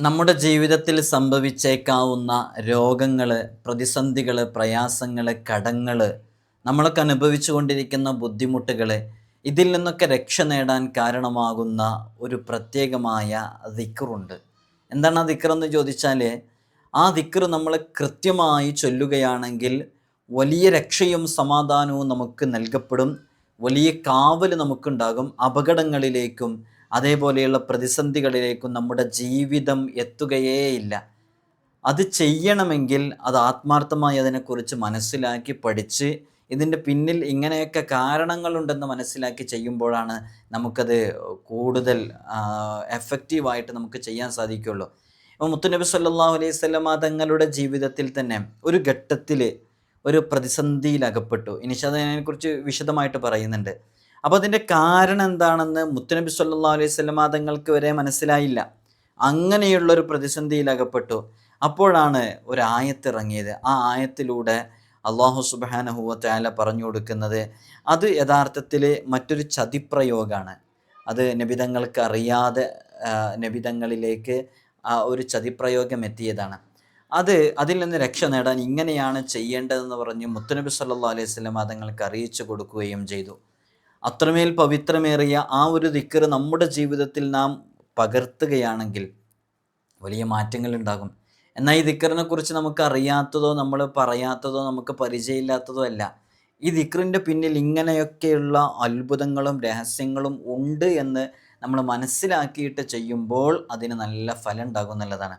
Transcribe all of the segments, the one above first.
നമ്മുടെ ജീവിതത്തിൽ സംഭവിച്ചേക്കാവുന്ന രോഗങ്ങൾ പ്രതിസന്ധികൾ പ്രയാസങ്ങൾ കടങ്ങൾ നമ്മളൊക്കെ അനുഭവിച്ചു കൊണ്ടിരിക്കുന്ന ബുദ്ധിമുട്ടുകൾ ഇതിൽ നിന്നൊക്കെ രക്ഷ നേടാൻ കാരണമാകുന്ന ഒരു പ്രത്യേകമായ ദിക്റുണ്ട്. എന്താണ് ആ ദിക്കറെന്ന് ചോദിച്ചാൽ ആ ദിക്കർ നമ്മൾ കൃത്യമായി ചൊല്ലുകയാണെങ്കിൽ വലിയ രക്ഷയും സമാധാനവും നമുക്ക് നൽകപ്പെടും വലിയ കാവൽ നമുക്കുണ്ടാകും അപകടങ്ങളിലേക്കും അതേപോലെയുള്ള പ്രതിസന്ധികളിലേക്കും നമ്മുടെ ജീവിതം എത്തുകയേയില്ല. അത് ചെയ്യണമെങ്കിൽ അത് ആത്മാർത്ഥമായി അതിനെക്കുറിച്ച് മനസ്സിലാക്കി പഠിച്ച് ഇതിന്റെ പിന്നിൽ ഇങ്ങനെയൊക്കെ കാരണങ്ങളുണ്ടെന്ന് മനസ്സിലാക്കി ചെയ്യുമ്പോഴാണ് നമുക്കത് കൂടുതൽ എഫക്റ്റീവായിട്ട് നമുക്ക് ചെയ്യാൻ സാധിക്കുള്ളൂ അപ്പോൾ മുത്തുനബി സല്ലാഹു അലൈഹി സ്വലമ തങ്ങളുടെ ജീവിതത്തിൽ തന്നെ ഒരു ഘട്ടത്തിൽ ഒരു പ്രതിസന്ധിയിൽ അകപ്പെട്ടു ഇനിഷ അതിനെക്കുറിച്ച് വിശദമായിട്ട് പറയുന്നുണ്ട്. അപ്പോൾ അതിന്റെ കാരണം എന്താണെന്ന് മുത്തുനബി സല്ലാ അലൈഹി സ്വലമ തങ്ങൾക്ക് വരെ മനസ്സിലായില്ല. അങ്ങനെയുള്ളൊരു പ്രതിസന്ധിയിൽ അകപ്പെട്ടു അപ്പോഴാണ് ഒരു ആയത്തിറങ്ങിയത്. ആ ആയത്തിലൂടെ അള്ളാഹു സുബാനഹുവ താല പറഞ്ഞു കൊടുക്കുന്നത് അത് യഥാർത്ഥത്തിൽ മറ്റൊരു ചതിപ്രയോഗമാണ് അത് നബിതങ്ങൾക്ക് അറിയാതെ നബിതങ്ങളിലേക്ക് ഒരു ചതിപ്രയോഗം എത്തിയതാണ്. അത് അതിൽ നിന്ന് രക്ഷ നേടാൻ ഇങ്ങനെയാണ് ചെയ്യേണ്ടതെന്ന് പറഞ്ഞ് മുത്തനബി സല്ലാ അലൈഹി സ്വലം അതങ്ങൾക്ക് അറിയിച്ചു കൊടുക്കുകയും ചെയ്തു. അത്രമേൽ പവിത്രമേറിയ ആ ഒരു ദിക്കറ് നമ്മുടെ ജീവിതത്തിൽ നാം പകർത്തുകയാണെങ്കിൽ വലിയ മാറ്റങ്ങൾ ഉണ്ടാകും. എന്നാൽ ഈ ദിക്കറിനെ കുറിച്ച് നമുക്ക് അറിയാത്തതോ നമ്മൾ പറയാത്തതോ നമുക്ക് പരിചയമില്ലാത്തതോ അല്ല. ഈ ദിക്റിന്റെ പിന്നിൽ ഇങ്ങനെയൊക്കെയുള്ള അത്ഭുതങ്ങളും രഹസ്യങ്ങളും ഉണ്ട് എന്ന് നമ്മൾ മനസ്സിലാക്കിയിട്ട് ചെയ്യുമ്പോൾ അതിന് നല്ല ഫലം ഉണ്ടാകും എന്നുള്ളതാണ്.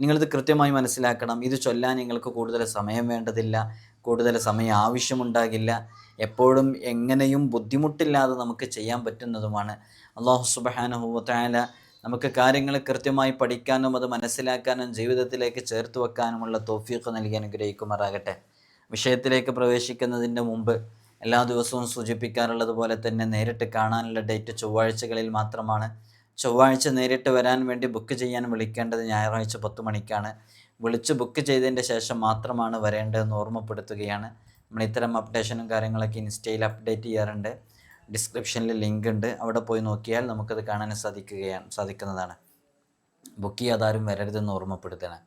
നിങ്ങളിത് കൃത്യമായി മനസ്സിലാക്കണം. ഇത് ചൊല്ലാൻ നിങ്ങൾക്ക് കൂടുതൽ സമയം വേണ്ടതില്ല. കൂടുതൽ സമയം ആവശ്യമുണ്ടാകില്ല. എപ്പോഴും എങ്ങനെയും ബുദ്ധിമുട്ടില്ലാതെ നമുക്ക് ചെയ്യാൻ പറ്റുന്നതുമാണ്. അള്ളാഹു സുബഹാനുഭവത്തായ നമുക്ക് കാര്യങ്ങൾ കൃത്യമായി പഠിക്കാനും അത് മനസ്സിലാക്കാനും ജീവിതത്തിലേക്ക് ചേർത്ത് വെക്കാനുമുള്ള തോഫിയൊക്കെ നൽകി അനുഗ്രഹിക്കുമാറാകട്ടെ. വിഷയത്തിലേക്ക് പ്രവേശിക്കുന്നതിന്റെ മുമ്പ് എല്ലാ ദിവസവും സൂചിപ്പിക്കാറുള്ളത് പോലെ തന്നെ നേരിട്ട് കാണാനുള്ള ഡേറ്റ് ചൊവ്വാഴ്ചകളിൽ മാത്രമാണ്. ചൊവ്വാഴ്ച നേരിട്ട് വരാൻ വേണ്ടി ബുക്ക് ചെയ്യാൻ വിളിക്കേണ്ടത് ഞായറാഴ്ച പത്ത് മണിക്കാണ്. വിളിച്ച് ബുക്ക് ചെയ്തതിന്റെ ശേഷം മാത്രമാണ് വരേണ്ടതെന്ന് ഓർമ്മപ്പെടുത്തുകയാണ്. നമ്മൾ ഇത്തരം അപ്ഡേഷനും കാര്യങ്ങളൊക്കെ ഇൻസ്റ്റയിൽ അപ്ഡേറ്റ് ചെയ്യാറുണ്ട്. ഡിസ്ക്രിപ്ഷനിൽ ലിങ്ക് ഉണ്ട്. അവിടെ പോയി നോക്കിയാൽ നമുക്കത് കാണാൻ സാധിക്കുകയാണ് സാധിക്കുന്നതാണ്. ബുക്ക് ചെയ്യാതാരും വരരുതെന്ന് ഓർമ്മപ്പെടുത്തണം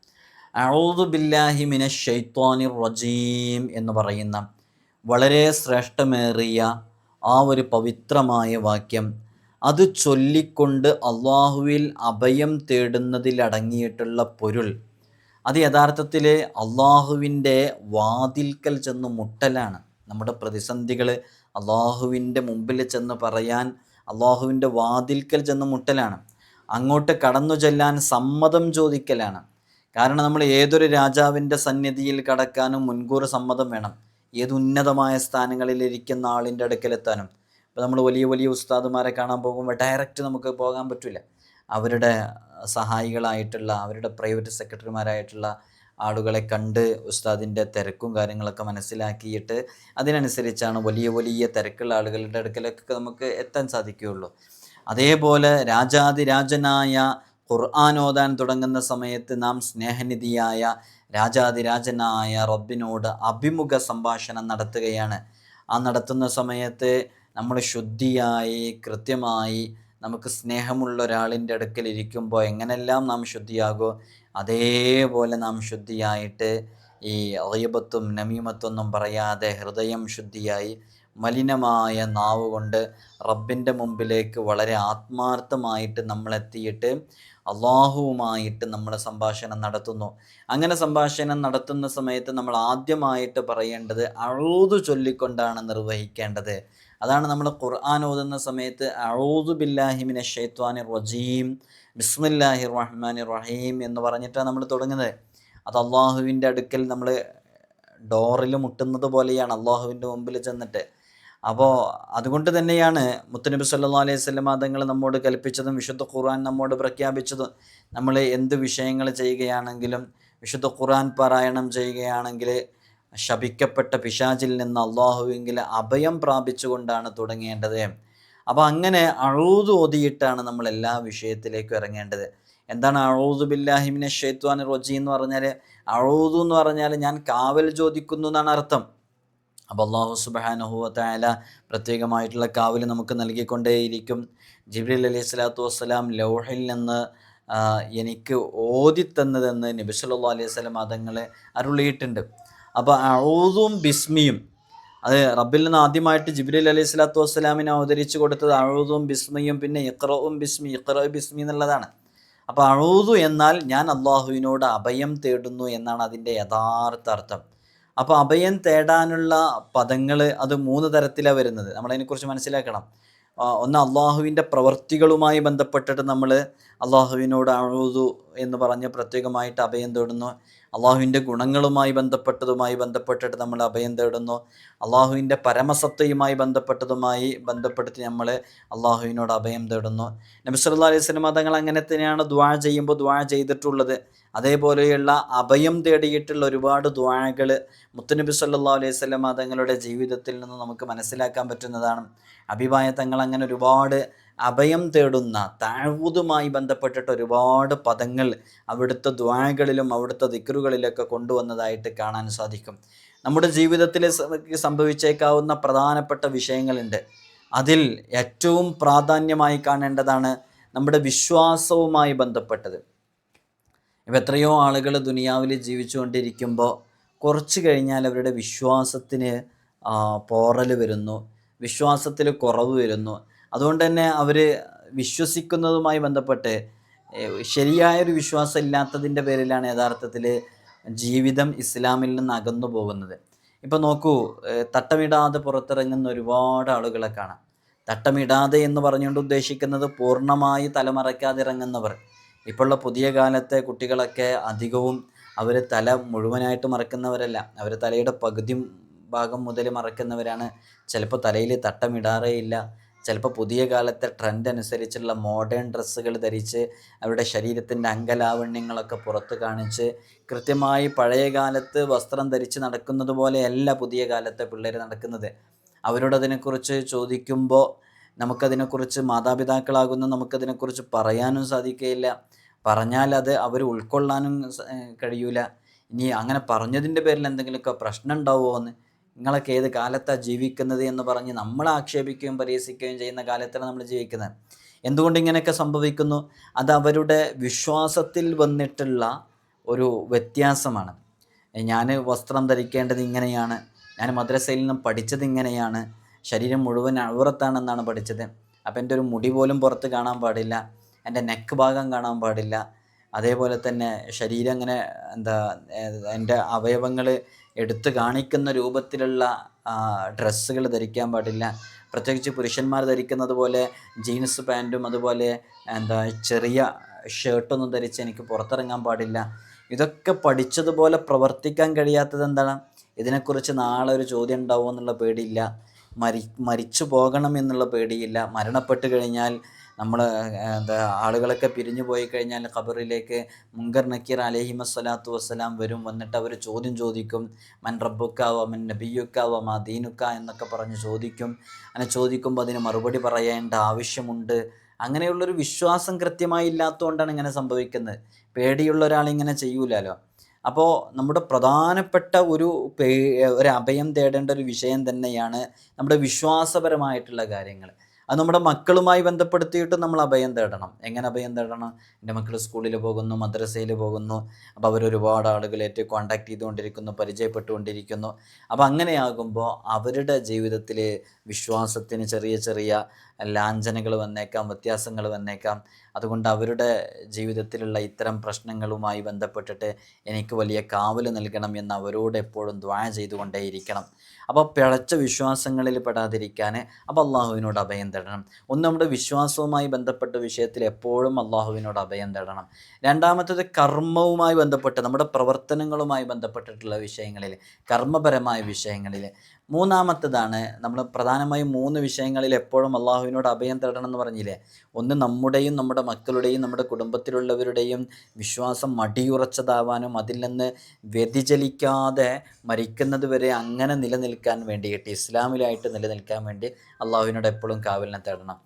ബില്ലാഹി റജീം എന്ന് പറയുന്ന വളരെ ശ്രേഷ്ഠമേറിയ ആ ഒരു പവിത്രമായ വാക്യം. അത് ചൊല്ലിക്കൊണ്ട് അള്ളാഹുവിൽ അഭയം തേടുന്നതിലടങ്ങിയിട്ടുള്ള പൊരുൾ. അത് യഥാർത്ഥത്തിൽ അള്ളാഹുവിന്റെ വാതിൽക്കൽ ചെന്ന് മുട്ടലാണ്. നമ്മുടെ പ്രതിസന്ധികൾ അള്ളാഹുവിന്റെ മുമ്പിൽ ചെന്ന് പറയാൻ അള്ളാഹുവിന്റെ വാതിൽക്കൽ ചെന്ന് മുട്ടലാണ്. അങ്ങോട്ട് കടന്നു ചെല്ലാൻ സമ്മതം ചോദിക്കലാണ്. കാരണം നമ്മൾ ഏതൊരു രാജാവിന്റെ സന്നിധിയിൽ കടക്കാനും മുൻകൂർ സമ്മതം വേണം. ഏത് ഉന്നതമായ സ്ഥാനങ്ങളിലിരിക്കുന്ന ആളിന്റെ അടുക്കലെത്താനും. ഇപ്പോൾ നമ്മൾ വലിയ വലിയ ഉസ്താദുമാരെ കാണാൻ പോകുമ്പോൾ ഡയറക്റ്റ് നമുക്ക് പോകാൻ പറ്റില്ല. അവരുടെ സഹായികളായിട്ടുള്ള അവരുടെ പ്രൈവറ്റ് സെക്രട്ടറിമാരായിട്ടുള്ള ആളുകളെ കണ്ട് ഉസ്താദിന്റെ തിരക്കും കാര്യങ്ങളൊക്കെ മനസ്സിലാക്കിയിട്ട് അതിനനുസരിച്ചാണ് വലിയ വലിയ തിരക്കുള്ള ആളുകളുടെ അടുക്കലൊക്കെ നമുക്ക് എത്താൻ സാധിക്കുകയുള്ളൂ. അതേപോലെ രാജാതിരാജനായ ഖുർആൻ ഓതാൻ തുടങ്ങുന്ന സമയത്ത് നാം സ്നേഹനിധിയായ രാജാതിരാജനായ റബ്ബിനോട് അഭിമുഖ സംഭാഷണം നടത്തുകയാണ്. ആ നടത്തുന്ന സമയത്ത് നമ്മൾ ശുദ്ധിയായി കൃത്യമായി നമുക്ക് സ്നേഹമുള്ള ഒരാളിന്റെ അടുക്കൽ ഇരിക്കുമ്പോൾ എങ്ങനെല്ലാം നാം ശുദ്ധിയാകോ അതേപോലെ നാം ശുദ്ധിയായിട്ട് ഈ അയ്യബത്തും നമീമത്തൊന്നും പറയാതെ ഹൃദയം ശുദ്ധിയായി മലിനമായ നാവ് കൊണ്ട് റബ്ബിന്റെ മുമ്പിലേക്ക് വളരെ ആത്മാർത്ഥമായിട്ട് നമ്മളെത്തിയിട്ട് അള്ളാഹുവുമായിട്ട് നമ്മൾ സംഭാഷണം നടത്തുന്നു. അങ്ങനെ സംഭാഷണം നടത്തുന്ന സമയത്ത് നമ്മൾ ആദ്യമായിട്ട് പറയേണ്ടത് അഴുതു ചൊല്ലിക്കൊണ്ടാണ് നിർവഹിക്കേണ്ടത്. അതാണ് നമ്മൾ ഖുർആൻ ഓതുന്ന സമയത്ത് അഴൂദു ബില്ലാഹിമിനെ ഷെയ്ത്വാനി റജീം ബിസ്മില്ലാഹി റഹ്മാനി റഹീം എന്ന് പറഞ്ഞിട്ടാണ് നമ്മൾ തുടങ്ങുന്നത്. അത് അള്ളാഹുവിന്റെ അടുക്കൽ നമ്മൾ ഡോറിൽ മുട്ടുന്നത് പോലെയാണ് അള്ളാഹുവിന്റെ മുമ്പിൽ ചെന്നിട്ട്. അപ്പോൾ അതുകൊണ്ട് തന്നെയാണ് മുത്തനബി സല്ലാ അലൈഹി സ്വലം തങ്ങൾ നമ്മോട് കൽപ്പിച്ചതും വിശുദ്ധ ഖുർആൻ നമ്മോട് പ്രഖ്യാപിച്ചതും നമ്മൾ എന്ത് വിഷയങ്ങൾ ചെയ്യുകയാണെങ്കിലും വിശുദ്ധ ഖുർആൻ പാരായണം ചെയ്യുകയാണെങ്കിൽ ശപിക്കപ്പെട്ട പിശാചിൽ നിന്ന് അള്ളാഹുവിങ്കിൽ അഭയം പ്രാപിച്ചുകൊണ്ടാണ് തുടങ്ങേണ്ടത്. അപ്പോൾ അങ്ങനെ അഴൂത് ഓതിയിട്ടാണ് നമ്മൾ എല്ലാ വിഷയത്തിലേക്കും ഇറങ്ങേണ്ടത്. എന്താണ് അഴൂദ് ബില്ലാഹിമിനെ ഷെയ്ത്വാൻ റൊജി എന്ന് പറഞ്ഞാൽ അഴൂദ് എന്ന് പറഞ്ഞാൽ ഞാൻ കാവൽ ചോദിക്കുന്നു എന്നാണ് അർത്ഥം. അപ്പോൾ അള്ളാഹു സുബാനുഹുവത്തായ പ്രത്യേകമായിട്ടുള്ള കാവൽ നമുക്ക് നൽകിക്കൊണ്ടേയിരിക്കും. ജിബ്രീൽ അലൈഹി സ്വലാത്തു വസ്സലാം ലൗഹിൽ നിന്ന് എനിക്ക് ഓതിത്തന്നതെന്ന് നബി സല്ലല്ലാഹു അലൈഹി സ്വലം മതങ്ങൾ അരുളിയിട്ടുണ്ട്. അപ്പോൾ അഴൂതും ബിസ്മിയും. അത് റബ്ബിൽ നിന്ന് ആദ്യമായിട്ട് ജിബ്രീൽ അലൈഹി സ്വലാത്തു വസ്സലാമിനെ അവതരിച്ചു കൊടുത്തത് അഴൂതും ബിസ്മിയും പിന്നെ ഇക്റവും ബിസ്മി ഇഖ്റ ബിസ്മി എന്നുള്ളതാണ്. അപ്പോൾ അഴൂതു എന്നാൽ ഞാൻ അള്ളാഹുവിനോട് അഭയം തേടുന്നു എന്നാണ് അതിന്റെ യഥാർത്ഥ അർത്ഥം. അപ്പോൾ അഭയം തേടാനുള്ള പദങ്ങൾ അത് മൂന്ന് തരത്തിലാണ് വരുന്നത്. നമ്മളതിനെക്കുറിച്ച് മനസ്സിലാക്കണം. ഒന്ന് അള്ളാഹുവിന്റെ പ്രവൃത്തികളുമായി ബന്ധപ്പെട്ടിട്ട് നമ്മൾ അള്ളാഹുവിനോട് അഴുതു എന്ന് പറഞ്ഞ് പ്രത്യേകമായിട്ട് അഭയം തേടുന്നു. അള്ളാഹുവിന്റെ ഗുണങ്ങളുമായി ബന്ധപ്പെട്ടതുമായി ബന്ധപ്പെട്ടിട്ട് നമ്മൾ അഭയം തേടുന്നു. അള്ളാഹുവിന്റെ പരമസത്തയുമായി ബന്ധപ്പെട്ടതുമായി ബന്ധപ്പെടുത്തി നമ്മൾ അള്ളാഹുവിനോട് അഭയം തേടുന്നു. നബിസ്വല്ലാ അലൈഹി സ്വലമ തങ്ങൾ അങ്ങനെ തന്നെയാണ് ദ്വാ ചെയ്യുമ്പോൾ ദ്വാ ചെയ്തിട്ടുള്ളത്. അതേപോലെയുള്ള അഭയം തേടിയിട്ടുള്ള ഒരുപാട് ദ്വാഴകൾ മുത്തുനബി സല്ലാ അലൈഹി സ്വലമ തങ്ങളുടെ ജീവിതത്തിൽ നിന്ന് നമുക്ക് മനസ്സിലാക്കാൻ പറ്റുന്നതാണ്. അഭിപായ തങ്ങൾ അങ്ങനെ ഒരുപാട് അഭയം തേടുന്ന താഴ്വുതുമായി ബന്ധപ്പെട്ടിട്ട് ഒരുപാട് പദങ്ങൾ അവിടുത്തെ ദ്വാകളിലും അവിടുത്തെ ദിക്കറുകളിലൊക്കെ കൊണ്ടുവന്നതായിട്ട് കാണാൻ സാധിക്കും. നമ്മുടെ ജീവിതത്തിൽ സംഭവിച്ചേക്കാവുന്ന പ്രധാനപ്പെട്ട വിഷയങ്ങളുണ്ട്. അതിൽ ഏറ്റവും പ്രാധാന്യമായി കാണേണ്ടതാണ് നമ്മുടെ വിശ്വാസവുമായി ബന്ധപ്പെട്ടത്. എത്രയോ ആളുകൾ ദുനിയാവിൽ ജീവിച്ചുകൊണ്ടിരിക്കുമ്പോൾ കുറച്ച് കഴിഞ്ഞാൽ അവരുടെ വിശ്വാസത്തിന് പോറൽ വരുന്നു. വിശ്വാസത്തിൽ കുറവ് വരുന്നു. അതുകൊണ്ട് തന്നെ അവർ വിശ്വസിക്കുന്നതുമായി ബന്ധപ്പെട്ട് ശരിയായൊരു വിശ്വാസം ഇല്ലാത്തതിന്റെ പേരിലാണ് യഥാർത്ഥത്തിൽ ജീവിതം ഇസ്ലാമിൽ നിന്ന് അകന്നു പോകുന്നത്. ഇപ്പോൾ നോക്കൂ തട്ടമിടാതെ പുറത്തിറങ്ങുന്ന ഒരുപാട് ആളുകളെ കാണാം. തട്ടമിടാതെ എന്ന് പറഞ്ഞുകൊണ്ട് ഉദ്ദേശിക്കുന്നത് പൂർണമായി തലമറയ്ക്കാതെ ഇറങ്ങുന്നവർ. ഇപ്പോഴുള്ള പുതിയ കാലത്തെ കുട്ടികളൊക്കെ അധികവും അവർ തല മുഴുവനായിട്ട് മറക്കുന്നവരല്ല. അവർ തലയുടെ പകുതി ഭാഗം മുതൽ മറക്കുന്നവരാണ്. ചിലപ്പോൾ തലയിൽ തട്ടമിടാറേ ഇല്ല ചിലപ്പോൾ പുതിയ കാലത്തെ ട്രെൻഡ് അനുസരിച്ചുള്ള മോഡേൺ ഡ്രസ്സുകൾ ധരിച്ച് അവരുടെ ശരീരത്തിന്റെ അംഗലാവണ്യങ്ങളൊക്കെ പുറത്ത് കാണിച്ച് കൃത്യമായി പഴയ കാലത്ത് വസ്ത്രം ധരിച്ച് നടക്കുന്നത് പോലെയല്ല പുതിയ കാലത്തെ പിള്ളേർ നടക്കുന്നത്. അവരോടതിനെക്കുറിച്ച് ചോദിക്കുമ്പോൾ നമുക്കതിനെക്കുറിച്ച് മാതാപിതാക്കളാകുന്ന നമുക്കതിനെക്കുറിച്ച് പറയാനും സാധിക്കുകയില്ല പറഞ്ഞാൽ അത് അവർ ഉൾക്കൊള്ളാനും കഴിയൂല. ഇനി അങ്ങനെ പറഞ്ഞതിന്റെ പേരിൽ എന്തെങ്കിലുമൊക്കെ പ്രശ്നം ഉണ്ടാവുമോ എന്ന് നിങ്ങളൊക്കെ ഏത് കാലത്താണ് ജീവിക്കുന്നത് എന്ന് പറഞ്ഞ് നമ്മൾ ആക്ഷേപിക്കുകയും പരിഹസിക്കുകയും ചെയ്യുന്ന കാലത്താണ് നമ്മൾ ജീവിക്കുന്നത്. എന്തുകൊണ്ട് ഇങ്ങനെയൊക്കെ സംഭവിക്കുന്നു? അത് അവരുടെ വിശ്വാസത്തിൽ വന്നിട്ടുള്ള ഒരു വ്യത്യാസമാണ്. ഞാൻ വസ്ത്രം ധരിക്കേണ്ടത് ഇങ്ങനെയാണ്. ഞാൻ മദ്രസയിൽ നിന്നും പഠിച്ചത് ഇങ്ങനെയാണ്. ശരീരം മുഴുവൻ അഴുറത്താണെന്നാണ് പഠിച്ചത്. അപ്പം എന്റെ ഒരു മുടി പോലും പുറത്ത് കാണാൻ പാടില്ല. എന്റെ നെക്ക് ഭാഗം കാണാൻ പാടില്ല. അതേപോലെ തന്നെ ശരീരം അങ്ങനെ എന്താ എന്റെ അവയവങ്ങൾ എടുത്തു കാണിക്കുന്ന രൂപത്തിലുള്ള ഡ്രസ്സുകൾ ധരിക്കാൻ പാടില്ല. പ്രത്യേകിച്ച് പുരുഷന്മാർ ധരിക്കുന്നത് പോലെ ജീൻസ് പാന്റും അതുപോലെ എന്താ ചെറിയ ഷർട്ടൊന്നും ധരിച്ച് എനിക്ക് പുറത്തിറങ്ങാൻ പാടില്ല. ഇതൊക്കെ പഠിച്ചതുപോലെ പ്രവർത്തിക്കാൻ കഴിയാത്തത് എന്താണ്? ഇതിനെക്കുറിച്ച് നാളെ ഒരു ചോദ്യം ഉണ്ടാവുമോ എന്നുള്ള പേടിയില്ല. മരി മരിച്ചു പോകണം എന്നുള്ള പേടിയില്ല. മരണപ്പെട്ട് കഴിഞ്ഞാൽ നമ്മൾ എന്താ ആളുകളൊക്കെ പിരിഞ്ഞു പോയി കഴിഞ്ഞാൽ ഖബറിലേക്ക് മുങ്കർ നക്കീർ അലഹിമ വസ്സലാത്തു വസ്സലാം വരും വന്നിട്ട് അവർ ചോദ്യം ചോദിക്കും. മൻ റബ്ബുക്കാവ മൻ നബിയുക്കാവ മാ ദീനുക്ക എന്നൊക്കെ പറഞ്ഞ് ചോദിക്കും. അങ്ങനെ ചോദിക്കുമ്പോൾ അതിന് മറുപടി പറയേണ്ട ആവശ്യമുണ്ട്. അങ്ങനെയുള്ളൊരു വിശ്വാസം കൃത്യമായി ഇല്ലാത്തതുകൊണ്ടാണ് ഇങ്ങനെ സംഭവിക്കുന്നത്. പേടിയുള്ള ഒരാൾ ഇങ്ങനെ ചെയ്യൂലല്ലോ അപ്പോൾ നമ്മുടെ പ്രധാനപ്പെട്ട ഒരു ഒരു അഭയം തേടേണ്ട ഒരു വിഷയം തന്നെയാണ് നമ്മുടെ വിശ്വാസപരമായിട്ടുള്ള കാര്യങ്ങൾ അത് നമ്മുടെ മക്കളുമായി ബന്ധപ്പെടുത്തിയിട്ട് നമ്മൾ അഭയം തേടണം. എങ്ങനെ അഭയം തേടണം? എന്റെ മക്കൾ സ്കൂളിൽ പോകുന്നു മദ്രസയിൽ പോകുന്നു അപ്പോൾ അവർ ഒരുപാട് ആളുകളായിട്ട് കോണ്ടാക്ട് ചെയ്തുകൊണ്ടിരിക്കുന്നു പരിചയപ്പെട്ടുകൊണ്ടിരിക്കുന്നു. അപ്പോൾ അങ്ങനെയാകുമ്പോൾ അവരുടെ ജീവിതത്തിൽ വിശ്വാസത്തിന് ചെറിയ ചെറിയ ലാഞ്ചനകൾ വന്നേക്കാം വ്യത്യാസങ്ങൾ വന്നേക്കാം. അതുകൊണ്ട് അവരുടെ ജീവിതത്തിലുള്ള ഇത്തരം പ്രശ്നങ്ങളുമായി ബന്ധപ്പെട്ടിട്ട് എനിക്ക് വലിയ കാവൽ നൽകണം എന്ന് അവരോട് എപ്പോഴും ദ്വായ ചെയ്തുകൊണ്ടേയിരിക്കണം. അപ്പോൾ പിഴച്ച വിശ്വാസങ്ങളിൽ പെടാതിരിക്കാൻ അപ്പോൾ അള്ളാഹുവിനോട് അഭയം തേടണം. ഒന്ന് നമ്മുടെ വിശ്വാസവുമായി ബന്ധപ്പെട്ട വിഷയത്തിൽ എപ്പോഴും അള്ളാഹുവിനോട് അഭയം തേടണം. രണ്ടാമത്തത് കർമ്മവുമായി ബന്ധപ്പെട്ട് നമ്മുടെ പ്രവർത്തനങ്ങളുമായി ബന്ധപ്പെട്ടിട്ടുള്ള വിഷയങ്ങളിൽ കർമ്മപരമായ വിഷയങ്ങളിൽ മൂന്നാമത്തേതാണ് നമ്മൾ പ്രധാനമായും മൂന്ന് വിഷയങ്ങളിൽ എപ്പോഴും അള്ളാഹുവിനോട് അഭയം തേടണം എന്ന് പറഞ്ഞില്ലേ? ഒന്ന് നമ്മുടെയും നമ്മുടെ മക്കളുടെയും നമ്മുടെ കുടുംബത്തിലുള്ളവരുടെയും വിശ്വാസം മടിയുറച്ചതാവാനും അതിൽ നിന്ന് വ്യതിചലിക്കാതെ മരിക്കുന്നത് വരെ അങ്ങനെ നിലനിൽക്കാൻ വേണ്ടിയിട്ട് ഇസ്ലാമിലായിട്ട് നിലനിൽക്കാൻ വേണ്ടി അള്ളാഹുവിനോട് എപ്പോഴും കാവലിനെ തേടണം.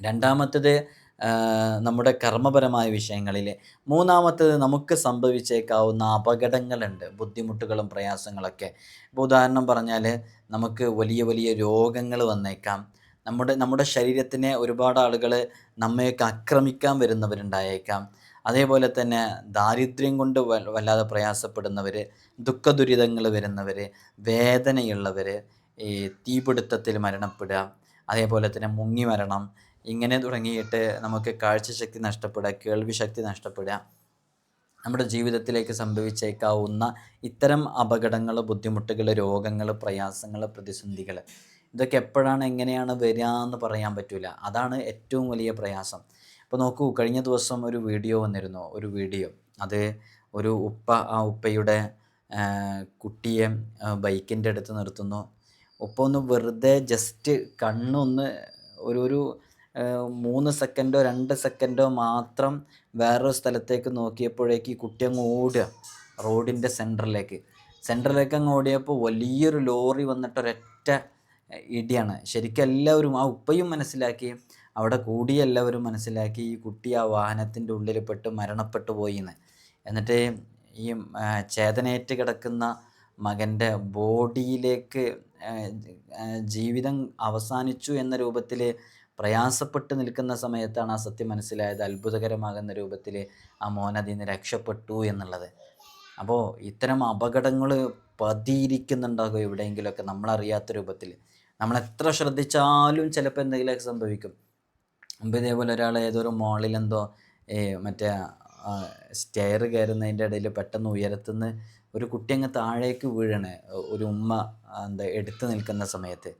രണ്ടാമത്തേത് നമ്മുടെ കർമ്മപരമായ വിഷയങ്ങളിൽ മൂന്നാമത്തേത് നമുക്ക് സംഭവിച്ചേക്കാവുന്ന അപകടങ്ങളുണ്ട് ബുദ്ധിമുട്ടുകളും പ്രയാസങ്ങളൊക്കെ. ഇപ്പോൾ ഉദാഹരണം പറഞ്ഞാൽ നമുക്ക് വലിയ വലിയ രോഗങ്ങൾ വന്നേക്കാം. നമ്മുടെ നമ്മുടെ ശരീരത്തിനെ ഒരുപാട് ആളുകൾ നമ്മയൊക്കെ ആക്രമിക്കാൻ വരുന്നവരുണ്ടായേക്കാം. അതേപോലെ തന്നെ ദാരിദ്ര്യം കൊണ്ട് വല്ലാതെ പ്രയാസപ്പെടുന്നവർ ദുഃഖദുരിതങ്ങൾ വരുന്നവർ വേദനയുള്ളവർ ഈ തീപിടുത്തത്തിൽ മരണപ്പെടുക അതേപോലെ തന്നെ മുങ്ങി മരണം ഇങ്ങനെ തുടങ്ങിയിട്ട് നമുക്ക് കാഴ്ചശക്തി നഷ്ടപ്പെടുക കേൾവിശക്തി നഷ്ടപ്പെടുക നമ്മുടെ ജീവിതത്തിലേക്ക് സംഭവിച്ചേക്കാവുന്ന ഇത്തരം അപകടങ്ങൾ ബുദ്ധിമുട്ടുകൾ രോഗങ്ങൾ പ്രയാസങ്ങൾ പ്രതിസന്ധികൾ ഇതൊക്കെ എപ്പോഴാണ് എങ്ങനെയാണ് വരിക എന്ന് പറയാൻ പറ്റില്ല അതാണ് ഏറ്റവും വലിയ പ്രയാസം. ഇപ്പോൾ നോക്കൂ കഴിഞ്ഞ ദിവസം ഒരു വീഡിയോ വന്നിരുന്നു ഒരു വീഡിയോ. അത് ഒരു ഉപ്പ ആ ഉപ്പയുടെ കുട്ടിയെ ബൈക്കിന്റെ അടുത്ത് നിർത്തുന്നു. ഉപ്പ ഒന്ന് വെറുതെ ജസ്റ്റ് കണ്ണൊന്ന് ഒരു ഒരു മൂന്ന് സെക്കൻഡോ രണ്ട് സെക്കൻഡോ മാത്രം വേറൊരു സ്ഥലത്തേക്ക് നോക്കിയപ്പോഴേക്ക് ഈ കുട്ടി അങ്ങ് ഓടുക. റോഡിന്റെ സെന്ററിലേക്ക് സെന്ററിലേക്ക് അങ്ങ് ഓടിയപ്പോൾ വലിയൊരു ലോറി വന്നിട്ട് ഒരൊറ്റ ഇടിയാണ്. ശരിക്കും എല്ലാവരും ആ ഉപ്പയും മനസ്സിലാക്കി അവിടെ കൂടിയ എല്ലാവരും മനസ്സിലാക്കി ഈ കുട്ടി ആ വാഹനത്തിന്റെ ഉള്ളിൽ പെട്ട് മരണപ്പെട്ടു പോയി എന്ന് എന്നിട്ട് ഈ ചേതനേറ്റ് കിടക്കുന്ന മകന്റെ ബോഡിയിലേക്ക് ജീവിതം അവസാനിച്ചു എന്ന രൂപത്തിൽ പ്രയാസപ്പെട്ട് നിൽക്കുന്ന സമയത്താണ് ആ സത്യം മനസ്സിലായത്. അത്ഭുതകരമാകുന്ന രൂപത്തിൽ ആ മോൻ അതിൽ നിന്ന് രക്ഷപ്പെട്ടു എന്നുള്ളത്. അപ്പോൾ ഇത്തരം അപകടങ്ങൾ പതിയിരിക്കുന്നുണ്ടാകും എവിടെയെങ്കിലുമൊക്കെ നമ്മളറിയാത്ത രൂപത്തിൽ. നമ്മൾ എത്ര ശ്രദ്ധിച്ചാലും ചിലപ്പോൾ എന്തെങ്കിലുമൊക്കെ സംഭവിക്കും. മുമ്പ് ഇതേപോലെ ഒരാൾ ഏതൊരു ഏ, മറ്റേ സ്റ്റെയർ കയറുന്നതിന്റെ ഇടയിൽ പെട്ടെന്ന് ഉയരത്തുനിന്ന് ഒരു കുട്ടി അങ്ങ് താഴേക്ക് വീഴണേ. ഒരു ഉമ്മ എന്താ എടുത്തു നിൽക്കുന്ന സമയത്ത്.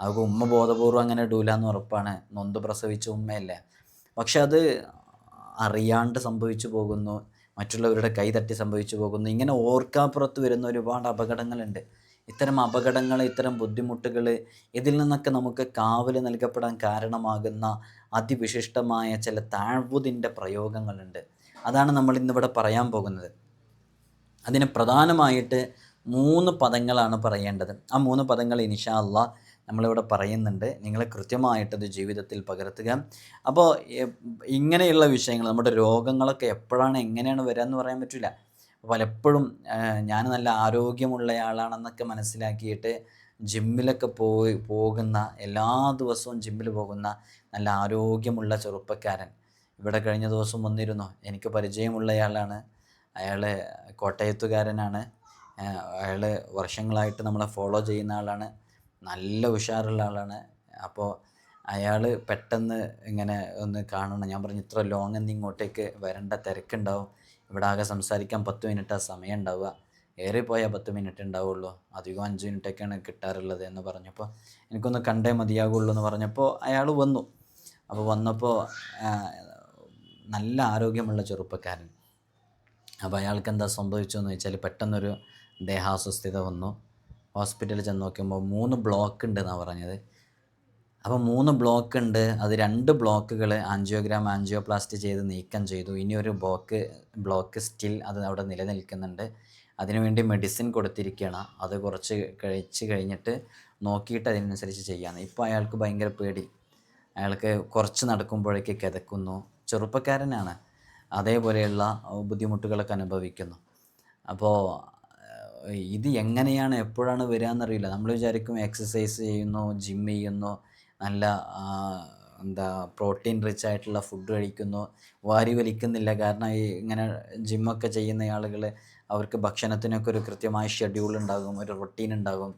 അവർക്ക് ഉമ്മ ബോധപൂർവം അങ്ങനെ ഇടൂല എന്ന് ഉറപ്പാണ്. നൊന്ത് പ്രസവിച്ച ഉമ്മയല്ലേ. പക്ഷെ അത് അറിയാണ്ട് സംഭവിച്ചു പോകുന്നു. മറ്റുള്ളവരുടെ കൈ തട്ടി സംഭവിച്ചു പോകുന്നു. ഇങ്ങനെ ഓർക്കാപ്പുറത്ത് വരുന്ന ഒരുപാട് അപകടങ്ങളുണ്ട്. ഇത്തരം അപകടങ്ങൾ ഇത്തരം ബുദ്ധിമുട്ടുകൾ ഇതിൽ നിന്നൊക്കെ നമുക്ക് കാവൽ നൽകപ്പെടാൻ കാരണമാകുന്ന അതിവിശിഷ്ടമായ ചില താഴ്വുതിന്റെ പ്രയോഗങ്ങളുണ്ട്. അതാണ് നമ്മൾ ഇന്നിവിടെ പറയാൻ പോകുന്നത്. അതിന് പ്രധാനമായിട്ട് മൂന്ന് പദങ്ങളാണ് പറയേണ്ടത്. ആ മൂന്ന് പദങ്ങൾ ഇൻഷാ അള്ളാ നമ്മളിവിടെ പറയുന്നുണ്ട്. നിങ്ങളെ കൃത്യമായിട്ടത് ജീവിതത്തിൽ പകർത്തുക. അപ്പോൾ ഇങ്ങനെയുള്ള വിഷയങ്ങൾ നമ്മുടെ രോഗങ്ങളൊക്കെ എപ്പോഴാണ് എങ്ങനെയാണ് വരിക എന്ന് പറയാൻ പറ്റില്ല. പലപ്പോഴും ഞാൻ നല്ല ആരോഗ്യമുള്ളയാളാണെന്നൊക്കെ മനസ്സിലാക്കിയിട്ട് ജിമ്മിലൊക്കെ പോയി പോകുന്ന എല്ലാ ദിവസവും ജിമ്മിൽ പോകുന്ന നല്ല ആരോഗ്യമുള്ള ചെറുപ്പക്കാരൻ. ഇവിടെ കഴിഞ്ഞ ദിവസം വന്നിരുന്നു. എനിക്ക് പരിചയമുള്ളയാളാണ്. അയാൾ കോട്ടയത്തുകാരനാണ്. അയാൾ വർഷങ്ങളായിട്ട് നമ്മളെ ഫോളോ ചെയ്യുന്ന ആളാണ്. നല്ല ഉഷാറുള്ള ആളാണ്. അപ്പോൾ അയാൾ പെട്ടെന്ന് ഇങ്ങനെ ഒന്ന് കാണണം. ഞാൻ പറഞ്ഞു ഇത്ര ലോങ് എന്ന് ഇങ്ങോട്ടേക്ക് വരേണ്ട തിരക്കുണ്ടാവും. ഇവിടെ ആകെ സംസാരിക്കാൻ പത്ത് മിനിറ്റാണ് സമയം ഉണ്ടാവുക. ഏറെ പോയാൽ പത്ത് മിനിറ്റ് ഉണ്ടാവുള്ളൂ. അധികം അഞ്ച് മിനിറ്റൊക്കെയാണ് കിട്ടാറുള്ളത് എന്ന് പറഞ്ഞപ്പോൾ എനിക്കൊന്ന് കണ്ടേ മതിയാകുള്ളൂ എന്ന് പറഞ്ഞപ്പോൾ അയാൾ വന്നു. അപ്പോൾ വന്നപ്പോൾ നല്ല ആരോഗ്യമുള്ള ചെറുപ്പക്കാരൻ. അപ്പോൾ അയാൾക്ക് എന്താ സംഭവിച്ചതെന്ന് വെച്ചാൽ പെട്ടെന്നൊരു ദേഹാസ്വസ്ഥത വന്നു. ഹോസ്പിറ്റലിൽ ചെന്ന് നോക്കുമ്പോൾ മൂന്ന് ബ്ലോക്ക് ഉണ്ട് എന്നാണ് പറഞ്ഞത്. അപ്പോൾ മൂന്ന് ബ്ലോക്ക് ഉണ്ട്. അത് രണ്ട് ബ്ലോക്കുകൾ ആൻജിയോഗ്രാം ആൻജിയോപ്ലാസ്റ്റി ചെയ്ത് നീക്കം ചെയ്തു. ഇനി ഒരു ബ്ലോക്ക് ബ്ലോക്ക് സ്റ്റിൽ അത് അവിടെ നിലനിൽക്കുന്നുണ്ട്. അതിനുവേണ്ടി മെഡിസിൻ കൊടുത്തിരിക്കുകയാണ്. അത് കുറച്ച് കഴിച്ച് കഴിഞ്ഞിട്ട് നോക്കിയിട്ട് അതിനനുസരിച്ച് ചെയ്യാന്ന് ഇപ്പോൾ അയാൾക്ക് ഭയങ്കര പേടി. അയാൾക്ക് കുറച്ച് നടക്കുമ്പോഴേക്ക് കിതക്കുന്നു. ചെറുപ്പക്കാരനാണ്. അതേപോലെയുള്ള ബുദ്ധിമുട്ടുകളൊക്കെ അനുഭവിക്കുന്നു. അപ്പോൾ ഇത് എങ്ങനെയാണ് എപ്പോഴാണ് വരിക എന്നറിയില്ല നമ്മൾ വിചാരിക്കും എക്സസൈസ് ചെയ്യുന്നു ജിം ചെയ്യുന്നു നല്ല എന്താ പ്രോട്ടീൻ റിച്ച് ആയിട്ടുള്ള ഫുഡ് കഴിക്കുന്നു വാരി വലിക്കുന്നില്ല. കാരണം ഈ ഇങ്ങനെ ജിമ്മൊക്കെ ചെയ്യുന്ന ആളുകൾ അവർക്ക് ഭക്ഷണത്തിനൊക്കെ ഒരു കൃത്യമായ ഷെഡ്യൂൾ ഉണ്ടാകും ഒരു റൊട്ടീൻ ഉണ്ടാകും.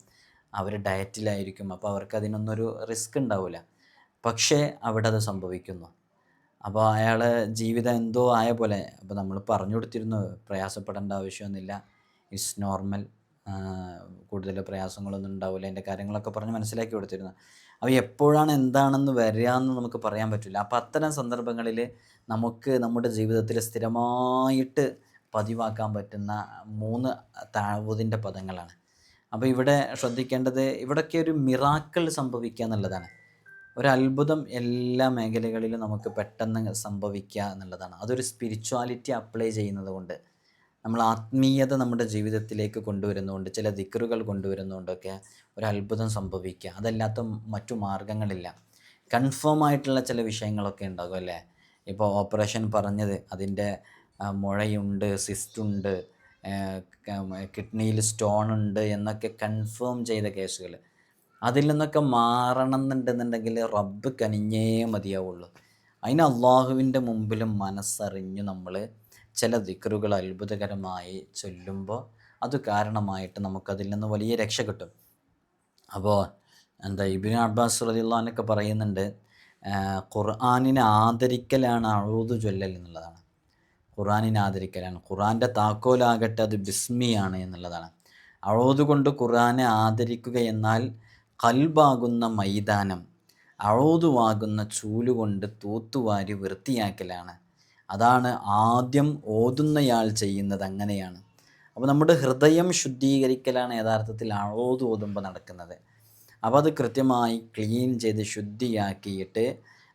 അവർ ഡയറ്റിലായിരിക്കും അപ്പോൾ അവർക്ക് അതിനൊന്നൊരു റിസ്ക് ഉണ്ടാവില്ല പക്ഷേ അവിടെ അത് സംഭവിക്കുന്നു. അപ്പോൾ അയാൾ ജീവിതം എന്തോ ആയ പോലെ. അപ്പോൾ നമ്മൾ പറഞ്ഞു കൊടുത്തിരുന്നു പ്രയാസപ്പെടേണ്ട ആവശ്യമൊന്നുമില്ല. It's normal. കൂടുതൽ പ്രയാസങ്ങളൊന്നും ഉണ്ടാവില്ല എന്റെ കാര്യങ്ങളൊക്കെ പറഞ്ഞ് മനസ്സിലാക്കി കൊടുത്തിരുന്നു. അവ എപ്പോഴാണ് എന്താണെന്ന് വരിക എന്ന് നമുക്ക് പറയാൻ പറ്റില്ല. അപ്പോൾ അത്തരം സന്ദർഭങ്ങളിൽ നമുക്ക് നമ്മുടെ ജീവിതത്തിൽ സ്ഥിരമായിട്ട് പതിവാക്കാൻ പറ്റുന്ന മൂന്ന് താഴ്വതിന്റെ പദങ്ങളാണ്. അപ്പോൾ ഇവിടെ ശ്രദ്ധിക്കേണ്ടത് ഇവിടൊക്കെ ഒരു മിറാക്കൾ സംഭവിക്കുക എന്നുള്ളതാണ്. ഒരു അത്ഭുതം എല്ലാ മേഖലകളിലും നമുക്ക് പെട്ടെന്ന് സംഭവിക്കുക എന്നുള്ളതാണ്. അതൊരു സ്പിരിച്വാലിറ്റി അപ്ലൈ ചെയ്യുന്നത് കൊണ്ട്. നമ്മൾ ആത്മീയത നമ്മുടെ ജീവിതത്തിലേക്ക് കൊണ്ടുവരുന്നുകൊണ്ട് ചില ദിക്കറുകൾ കൊണ്ടുവരുന്നുകൊണ്ടൊക്കെ ഒരു അത്ഭുതം സംഭവിക്കുക. അതല്ലാത്ത മറ്റു മാർഗങ്ങളില്ല. കൺഫേം ആയിട്ടുള്ള ചില വിഷയങ്ങളൊക്കെ ഉണ്ടാകും അല്ലേ? ഇപ്പോൾ ഓപ്പറേഷൻ പറഞ്ഞത് അതിന്റെ മുഴയുണ്ട് സിസ്റ്റുണ്ട് കിഡ്നിയിൽ സ്റ്റോൺ ഉണ്ട് എന്നൊക്കെ കൺഫേം ചെയ്ത കേസുകൾ. അതിൽ നിന്നൊക്കെ മാറണം എന്നുണ്ടെന്നുണ്ടെങ്കിൽ റബ്ബ് കനിഞ്ഞേ മതിയാവുള്ളൂ. അതിന് അള്ളാഹുവിന്റെ മുമ്പിലും മനസ്സറിഞ്ഞു നമ്മൾ ചില ദിക്കറുകൾ അത്ഭുതകരമായി ചൊല്ലുമ്പോൾ അത് കാരണമായിട്ട് നമുക്കതിൽ നിന്ന് വലിയ രക്ഷ കിട്ടും. അപ്പോൾ എന്താ ഇബിൻ അബ്ബാസ് റലിള്ളഹാനൊക്കെ പറയുന്നുണ്ട് ഖുർആാനിനെ ആദരിക്കലാണ് അഴുതു ചൊല്ലൽ എന്നുള്ളതാണ്. ഖുർആാനിനെ ആദരിക്കലാണ്. ഖുർആന്റെ താക്കോലാകട്ടെ അത് ബിസ്മിയാണ് എന്നുള്ളതാണ്. അഴുതു കൊണ്ട് ഖുർആനെ ആദരിക്കുക എന്നാൽ കൽബാകുന്ന മൈതാനം അഴുതുവാകുന്ന ചൂലുകൊണ്ട് തൂത്തുവാരി വൃത്തിയാക്കലാണ്. അതാണ് ആദ്യം ഓതുന്നയാൾ ചെയ്യുന്നത് അങ്ങനെയാണ്. അപ്പോൾ നമ്മുടെ ഹൃദയം ശുദ്ധീകരിക്കലാണ് യഥാർത്ഥത്തിൽ അഴോത് ഓതുമ്പോൾ നടക്കുന്നത്. അപ്പോൾ അത് കൃത്യമായി ക്ലീൻ ചെയ്ത് ശുദ്ധിയാക്കിയിട്ട്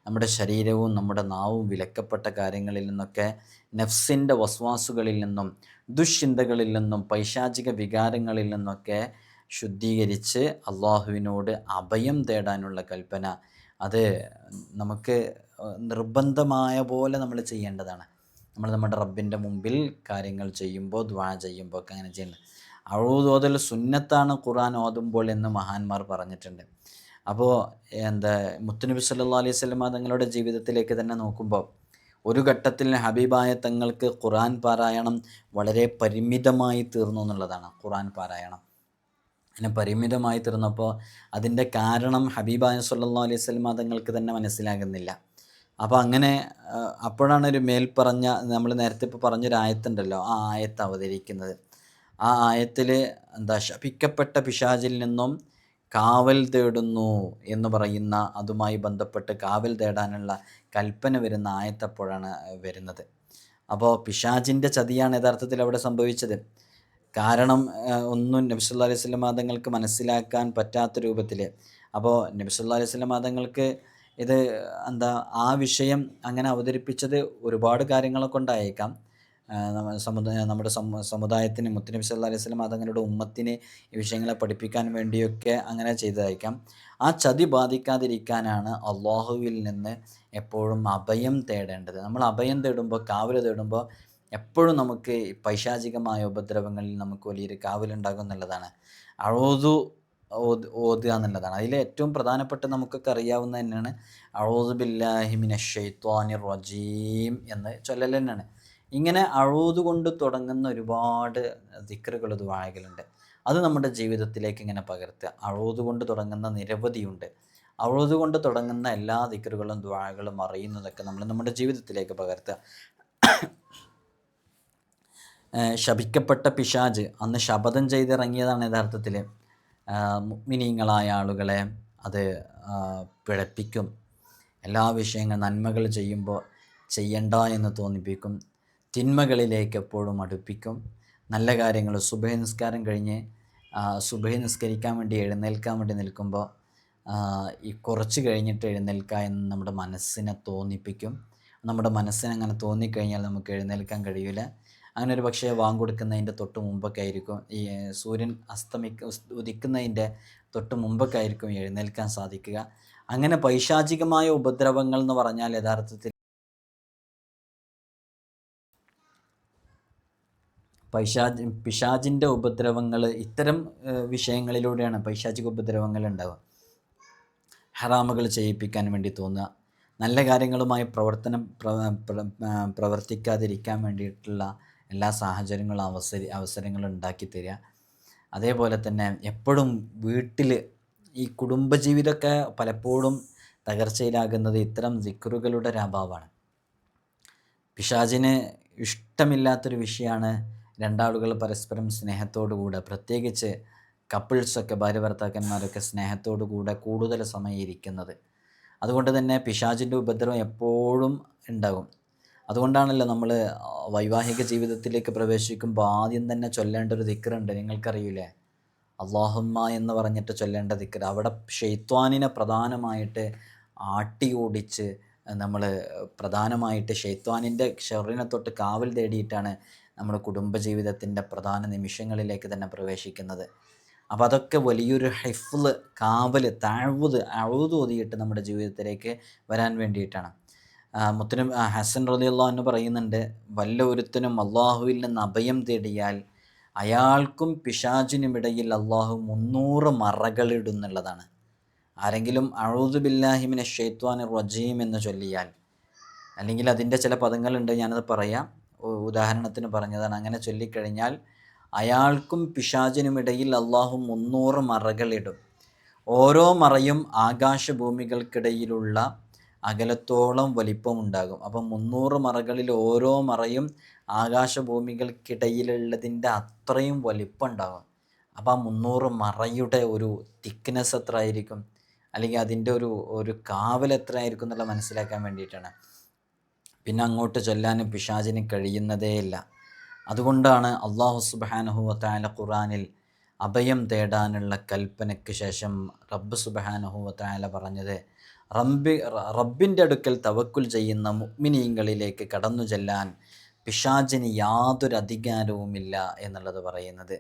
നമ്മുടെ ശരീരവും നമ്മുടെ നാവും വിലക്കപ്പെട്ട കാര്യങ്ങളിൽ നിന്നൊക്കെ നഫ്സിന്റെ വസ്വാസുകളിൽ നിന്നും ദുശ്ചിന്തകളിൽ നിന്നും പൈശാചിക വികാരങ്ങളിൽ നിന്നൊക്കെ ശുദ്ധീകരിച്ച് അള്ളാഹുവിനോട് അഭയം തേടാനുള്ള കൽപ്പന. അത് നമുക്ക് നിർബന്ധമായ പോലെ നമ്മൾ ചെയ്യേണ്ടതാണ്. നമ്മൾ നമ്മുടെ റബ്ബിന്റെ മുമ്പിൽ കാര്യങ്ങൾ ചെയ്യുമ്പോൾ ദ്വാ ചെയ്യുമ്പോൾ ഒക്കെ അങ്ങനെ ചെയ്യുന്നത്. അഴുതോതൽ സുന്നത്താണ് ഖുറാൻ ഓതുമ്പോൾ എന്ന് മഹാന്മാർ പറഞ്ഞിട്ടുണ്ട്. അപ്പോൾ എന്താ മുത്തുനബി സല്ലാ അലൈഹി സ്വലമ തങ്ങളുടെ ജീവിതത്തിലേക്ക് തന്നെ നോക്കുമ്പോൾ ഒരു ഘട്ടത്തിൽ ഹബീബായ തങ്ങൾക്ക് ഖുറാൻ പാരായണം വളരെ പരിമിതമായി തീർന്നു എന്നുള്ളതാണ്. ഖുറാൻ പാരായണം. അങ്ങനെ പരിമിതമായി തീർന്നപ്പോൾ അതിന്റെ കാരണം ഹബീബായ സല്ലാ അലൈഹി സ്വലമ തങ്ങൾക്ക് തന്നെ മനസ്സിലാകുന്നില്ല. അപ്പോൾ അങ്ങനെ അപ്പോഴാണ് ഒരു മേൽ പറഞ്ഞ നമ്മൾ നേരത്തെ ഇപ്പോൾ പറഞ്ഞൊരു ആയത്തുണ്ടല്ലോ ആ ആയത്ത് അവതരിക്കുന്നത്. ആ ആയത്തിൽ എന്താ ശപിക്കപ്പെട്ട പിശാചിൽ നിന്നും കാവൽ തേടുന്നു എന്ന് പറയുന്ന അതുമായി ബന്ധപ്പെട്ട് കാവൽ തേടാനുള്ള കൽപ്പന വരുന്ന ആയത്തപ്പോഴാണ് വരുന്നത്. അപ്പോൾ പിശാജിന്റെ ചതിയാണ് യഥാർത്ഥത്തിൽ അവിടെ സംഭവിച്ചത്. കാരണം ഒന്നും നബിസുല്ലാ അലൈഹി സ്വലം മാതങ്ങൾക്ക് മനസ്സിലാക്കാൻ പറ്റാത്ത രൂപത്തിൽ അപ്പോൾ നബിസുല്ലാ അലൈഹി സ്വലം മാതങ്ങൾക്ക് ഇത് എന്താ ആ വിഷയം അങ്ങനെ അവതരിപ്പിച്ചത് ഒരുപാട് കാര്യങ്ങളെ കൊണ്ടായേക്കാം. സമുദായ നമ്മുടെ സമുദായത്തിന് മുത്തനബി സല്ലാ അലൈഹി സ്വലം അതങ്ങളുടെ ഉമ്മത്തിന് ഈ വിഷയങ്ങളെ പഠിപ്പിക്കാൻ വേണ്ടിയൊക്കെ അങ്ങനെ ചെയ്തതായിരിക്കാം ആ ചതി ബാധിക്കാതിരിക്കാനാണ് അള്ളാഹുവിൽ നിന്ന് എപ്പോഴും അഭയം തേടേണ്ടത്. നമ്മൾ അഭയം തേടുമ്പോൾ കാവൽ തേടുമ്പോൾ എപ്പോഴും നമുക്ക് പൈശാചികമായ ഉപദ്രവങ്ങളിൽ നമുക്ക് വലിയൊരു കാവലുണ്ടാകും എന്നുള്ളതാണ്. അഴോതു ഓതുക എന്നുള്ളതാണ്. അതിൽ ഏറ്റവും പ്രധാനപ്പെട്ട നമുക്കൊക്കെ അറിയാവുന്ന തന്നെയാണ് ബില്ലാഹി ബില്ലാഹിമിൻ ഷെയ്ത്വാനി റജീം എന്ന് ചൊല്ലൽ തന്നെയാണ്. ഇങ്ങനെ അഴൂത് കൊണ്ട് തുടങ്ങുന്ന ഒരുപാട് ദിക്കറുകൾ ദ്വാഴകളുണ്ട് അത് നമ്മുടെ ജീവിതത്തിലേക്ക് ഇങ്ങനെ പകർത്തുക. അഴൂത് കൊണ്ട് തുടങ്ങുന്ന നിരവധിയുണ്ട്. അഴോത് കൊണ്ട് തുടങ്ങുന്ന എല്ലാ ദിക്കറുകളും ദ്വാഴകളും അറിയുന്നതൊക്കെ നമ്മൾ നമ്മുടെ ജീവിതത്തിലേക്ക് പകർത്തുക. ശപിക്കപ്പെട്ട പിശാജ് അന്ന് ശപഥം ചെയ്തിറങ്ങിയതാണ് യഥാർത്ഥത്തിൽ മുഗ്മിനീങ്ങളായ ആളുകളെ അത് പിഴപ്പിക്കും. എല്ലാ വിഷയങ്ങൾ നന്മകൾ ചെയ്യുമ്പോൾ ചെയ്യണ്ട എന്ന് തോന്നിപ്പിക്കും. തിന്മകളിലേക്ക് എപ്പോഴും അടുപ്പിക്കും. നല്ല കാര്യങ്ങൾ സുബഹ നിസ്കാരം കഴിഞ്ഞ് സുബഹ നിസ്കരിക്കാൻ വേണ്ടി എഴുന്നേൽക്കാൻ വേണ്ടി നിൽക്കുമ്പോൾ ഈ കുറച്ച് കഴിഞ്ഞിട്ട് എഴുന്നേൽക്കുക എന്ന് നമ്മുടെ മനസ്സിനെ തോന്നിപ്പിക്കും. നമ്മുടെ മനസ്സിനങ്ങനെ തോന്നിക്കഴിഞ്ഞാൽ നമുക്ക് എഴുന്നേൽക്കാൻ കഴിയില്ല അങ്ങനെ ഒരു പക്ഷേ വാങ്ങൊടുക്കുന്നതിന്റെ തൊട്ട് മുമ്പൊക്കെ ആയിരിക്കും ഈ സൂര്യൻ അസ്തമിക്ക ഉദിക്കുന്നതിന്റെ തൊട്ട് മുമ്പൊക്കെ ആയിരിക്കും എഴുന്നേൽക്കാൻ സാധിക്കുക. അങ്ങനെ പൈശാചികമായ ഉപദ്രവങ്ങൾ എന്ന് പറഞ്ഞാൽ യഥാർത്ഥത്തിൽ പൈശാജ് പിശാജിന്റെ ഉപദ്രവങ്ങൾ ഇത്തരം വിഷയങ്ങളിലൂടെയാണ് പൈശാചിക ഉപദ്രവങ്ങൾ ഉണ്ടാവുക. ഹറാമുകൾ ചെയ്യിപ്പിക്കാൻ വേണ്ടി തോന്നുക. നല്ല കാര്യങ്ങളുമായി പ്രവർത്തനം പ്രവർത്തിക്കാതിരിക്കാൻ വേണ്ടിയിട്ടുള്ള എല്ലാ സാഹചര്യങ്ങളും അവസര അവസരങ്ങളും ഉണ്ടാക്കി തരിക. അതേപോലെ തന്നെ എപ്പോഴും വീട്ടിൽ ഈ കുടുംബജീവിതമൊക്കെ പലപ്പോഴും തകർച്ചയിലാകുന്നത് ഇത്തരം ദിക്കറുകളുടെ ഒരു അഭാവമാണ്. പിശാചിന് ഇഷ്ടമില്ലാത്തൊരു വിഷയമാണ് രണ്ടാളുകൾ പരസ്പരം സ്നേഹത്തോടുകൂടെ പ്രത്യേകിച്ച് കപ്പിൾസൊക്കെ ഭാര്യ ഭർത്താക്കന്മാരൊക്കെ സ്നേഹത്തോടു കൂടെ കൂടുതൽ സമയം ഇരിക്കുന്നത് അതുകൊണ്ട് തന്നെ പിശാചിന്റെ ഉപദ്രവം എപ്പോഴും ഉണ്ടാകും. അതുകൊണ്ടാണല്ലോ നമ്മൾ വൈവാഹിക ജീവിതത്തിലേക്ക് പ്രവേശിക്കുമ്പോൾ ആദ്യം തന്നെ ചൊല്ലേണ്ട ഒരു ദിക്കറുണ്ട് നിങ്ങൾക്കറിയില്ലേ അള്ളാഹുമ്മ എന്ന് പറഞ്ഞിട്ട് ചൊല്ലേണ്ട ദിക്കർ അവിടെ ഷെയ്ത്വാനിനെ പ്രധാനമായിട്ട് ആട്ടി ഓടിച്ച് നമ്മൾ പ്രധാനമായിട്ട് ഷെയ്ത്വാനിന്റെ ഷെറിനെ തൊട്ട് കാവൽ തേടിയിട്ടാണ് നമ്മുടെ കുടുംബജീവിതത്തിന്റെ പ്രധാന നിമിഷങ്ങളിലേക്ക് തന്നെ പ്രവേശിക്കുന്നത്. അപ്പോൾ അതൊക്കെ വലിയൊരു ഹെഫ്ല് കാവൽ താഴ്വുത് അഴുതോതിയിട്ട് നമ്മുടെ ജീവിതത്തിലേക്ക് വരാൻ വേണ്ടിയിട്ടാണ്. മുത്തനും ഹസൻ റലിയുള്ള എന്ന് പറയുന്നുണ്ട് വല്ല ഒരുത്തനും അള്ളാഹുവിൽ നിന്ന് അഭയം തേടിയാൽ അയാൾക്കും പിശാചിനുമിടയിൽ അള്ളാഹു മുന്നൂറ് മറകളിടുന്നുള്ളതാണ് ആരെങ്കിലും അഴൂദ് ബില്ലാഹിമിനെ ഷെയ്ത്വാൻ റജീം എന്ന് ചൊല്ലിയാൽ അല്ലെങ്കിൽ അതിന്റെ ചില പദങ്ങളുണ്ട് ഞാനത് പറയാം. ഉദാഹരണത്തിന് പറഞ്ഞതാണ് അങ്ങനെ ചൊല്ലിക്കഴിഞ്ഞാൽ അയാൾക്കും പിശാചിനുമിടയിൽ അള്ളാഹു മുന്നൂറ് മറകളിടും ഓരോ മറയും ആകാശഭൂമികൾക്കിടയിലുള്ള അകലത്തോളം വലിപ്പമുണ്ടാകും. അപ്പം മുന്നൂറ് മറകളിൽ ഓരോ മറയും ആകാശഭൂമികൾക്കിടയിലുള്ളതിന്റെ അത്രയും വലിപ്പം ഉണ്ടാകും അപ്പോൾ ആ മുന്നൂറ് മറയുടെ ഒരു തിക്നെസ് എത്ര ആയിരിക്കും അല്ലെങ്കിൽ അതിന്റെ ഒരു ഒരു കാവൽ എത്ര ആയിരിക്കും എന്നുള്ള മനസ്സിലാക്കാൻ വേണ്ടിയിട്ടാണ്. പിന്നെ അങ്ങോട്ട് ചൊല്ലാനും പിശാചിന് കഴിയുന്നതേയില്ല അതുകൊണ്ടാണ് അള്ളാഹു സുബാനഹു വത്താല ഖുറാനിൽ അഭയം തേടാനുള്ള കൽപ്പനയ്ക്ക് ശേഷം റബ്ബ് സുബാനഹു വത്താല പറഞ്ഞത് റബ്ബി റബ്ബിന്റെ അടുക്കൽ തവക്കുൽ ചെയ്യുന്ന മുഗ്മിനീങ്ങളിലേക്ക് കടന്നു ചെല്ലാൻ പിശാചിന് യാതൊരു അധികാരവുമില്ല എന്നുള്ളത് പറയുന്നത്.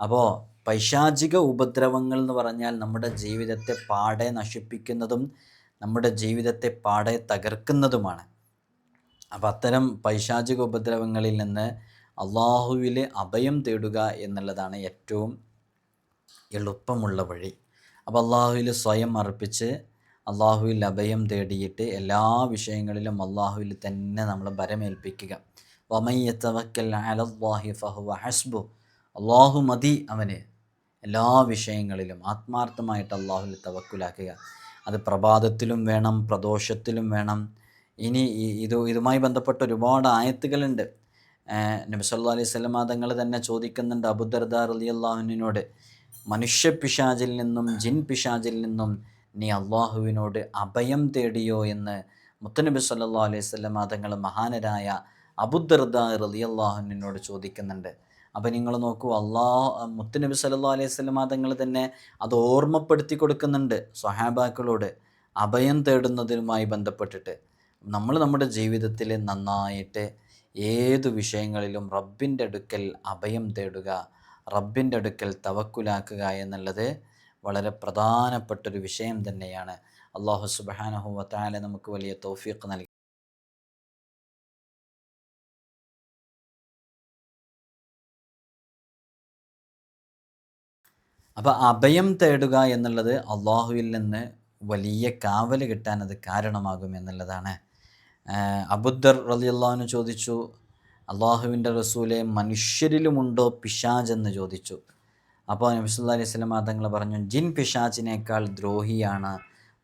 അപ്പോൾ പൈശാചിക ഉപദ്രവങ്ങൾ എന്ന് പറഞ്ഞാൽ നമ്മുടെ ജീവിതത്തെ പാടെ നശിപ്പിക്കുന്നതും നമ്മുടെ ജീവിതത്തെ പാടെ തകർക്കുന്നതുമാണ്. അപ്പം അത്തരം പൈശാചിക ഉപദ്രവങ്ങളിൽ നിന്ന് അള്ളാഹുവിൽ അഭയം തേടുക എന്നുള്ളതാണ് ഏറ്റവും എളുപ്പമുള്ള വഴി. അപ്പോൾ അള്ളാഹുവിൽ സ്വയം അർപ്പിച്ച് അള്ളാഹുവിൽ അഭയം തേടിയിട്ട് എല്ലാ വിഷയങ്ങളിലും അള്ളാഹുവിൽ തന്നെ നമ്മൾ ഭരമേൽപ്പിക്കുക. വമയ്യത്തവക്കൽ അലല്ലാഹി ഫഹുവ ഹസ്ബു. അള്ളാഹു മതി അവന്. എല്ലാ വിഷയങ്ങളിലും ആത്മാർത്ഥമായിട്ട് അള്ളാഹുവിൽ തവക്കുലാക്കുക. അത് പ്രഭാതത്തിലും വേണം പ്രദോഷത്തിലും വേണം. ഇനി ഇത് ഇതുമായി ബന്ധപ്പെട്ട ഒരുപാട് ആയത്തുകളുണ്ട്. നബി സല്ലല്ലാഹു അലൈഹി സ്വലമ തങ്ങൾ തന്നെ ചോദിക്കുന്നുണ്ട് അബുദർദാർ അലി അള്ളാഹുവിനോട് മനുഷ്യ പിശാചിൽ നിന്നും ജിൻ പിശാചിൽ നിന്നും നീ അള്ളാഹുവിനോട് അഭയം തേടിയോ എന്ന് മുത്തനബി സല്ലാ അലൈഹി സ്വലമ തങ്ങൾ മഹാനരായ അബുദർദ റലി അള്ളാഹുവിനോട് ചോദിക്കുന്നുണ്ട്. അപ്പം നിങ്ങൾ നോക്കൂ അള്ളാഹ് മുത്തനബി സല്ലാ അലൈഹി സ്വലമ തങ്ങൾ തന്നെ അത് ഓർമ്മപ്പെടുത്തി കൊടുക്കുന്നുണ്ട് സ്വഹാബാക്കളോട് അഭയം തേടുന്നതിനുമായി ബന്ധപ്പെട്ടിട്ട്. നമ്മൾ നമ്മുടെ ജീവിതത്തിൽ നന്നായിട്ട് ഏതു വിഷയങ്ങളിലും റബ്ബിന്റെ അടുക്കൽ അഭയം തേടുക റബ്ബിന്റെ അടുക്കൽ തവക്കുലാക്കുക എന്നുള്ളത് വളരെ പ്രധാനപ്പെട്ടൊരു വിഷയം തന്നെയാണ്. അള്ളാഹു സുബാനഹു വത്താല നമുക്ക് വലിയ തോഫീക്ക് നൽകി. അപ്പോൾ അഭയം തേടുക എന്നുള്ളത് അള്ളാഹുവിൽ നിന്ന് വലിയ കാവൽ കിട്ടാൻ അത് കാരണമാകും എന്നുള്ളതാണ്. അബുദ്ധർ അബുദർ റലി അള്ളാഹുവിന് ചോദിച്ചു അള്ളാഹുവിന്റെ റസൂലെ മനുഷ്യരിലുമുണ്ടോ പിശാജ് എന്ന് ചോദിച്ചു. അപ്പോൾ നബിസുല്ലാ അലൈഹി തങ്ങൾ പറഞ്ഞു ജിൻ പിശാചിനേക്കാൾ ദ്രോഹിയാണ്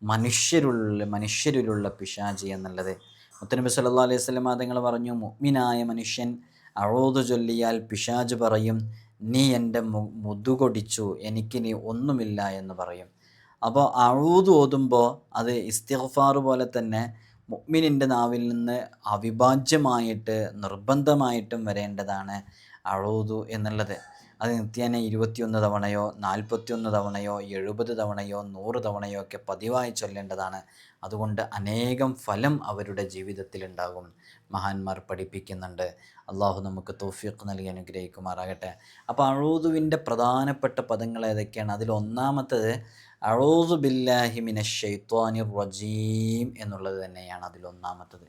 മനുഷ്യരുള്ള മനുഷ്യരിലുള്ള പിശാചി എന്നുള്ളത്. മുത്തനബി സല്ലാ അലൈഹി സ്വലം തങ്ങൾ പറഞ്ഞു മുഗ്മിനായ മനുഷ്യൻ അഴോതു ചൊല്ലിയാൽ പിശാജ് പറയും നീ എന്റെ മുതുകൊടിച്ചു നീ ഒന്നുമില്ല എന്ന് പറയും. അപ്പോൾ അഴൂത് ഓതുമ്പോൾ അത് ഇസ്തിഗ്ഫാർ പോലെ തന്നെ മുഗ്മിനിന്റെ നാവിൽ നിന്ന് അവിഭാജ്യമായിട്ട് നിർബന്ധമായിട്ടും വരേണ്ടതാണ് അഴൂതു എന്നുള്ളത്. അത് നിത്യേന ഇരുപത്തിയൊന്ന് തവണയോ നാൽപ്പത്തിയൊന്ന് തവണയോ എഴുപത് തവണയോ നൂറ് തവണയോ ഒക്കെ പതിവായി ചൊല്ലേണ്ടതാണ്. അതുകൊണ്ട് അനേകം ഫലം അവരുടെ ജീവിതത്തിൽ ഉണ്ടാകും മഹാന്മാർ പഠിപ്പിക്കുന്നുണ്ട്. അള്ളാഹു നമുക്ക് തോഫിയൊക്കെ നൽകി അനുഗ്രഹിക്കുമാറാകട്ടെ. അപ്പോൾ അഴൂതുവിന്റെ പ്രധാനപ്പെട്ട പദങ്ങൾ ഏതൊക്കെയാണ്? അതിൽ ഒന്നാമത്തത് അഴൂദു ബില്ലാഹിമിന ഷെയ്ത്വാനി റജീം എന്നുള്ളത് തന്നെയാണ് അതിൽ ഒന്നാമത്തത്.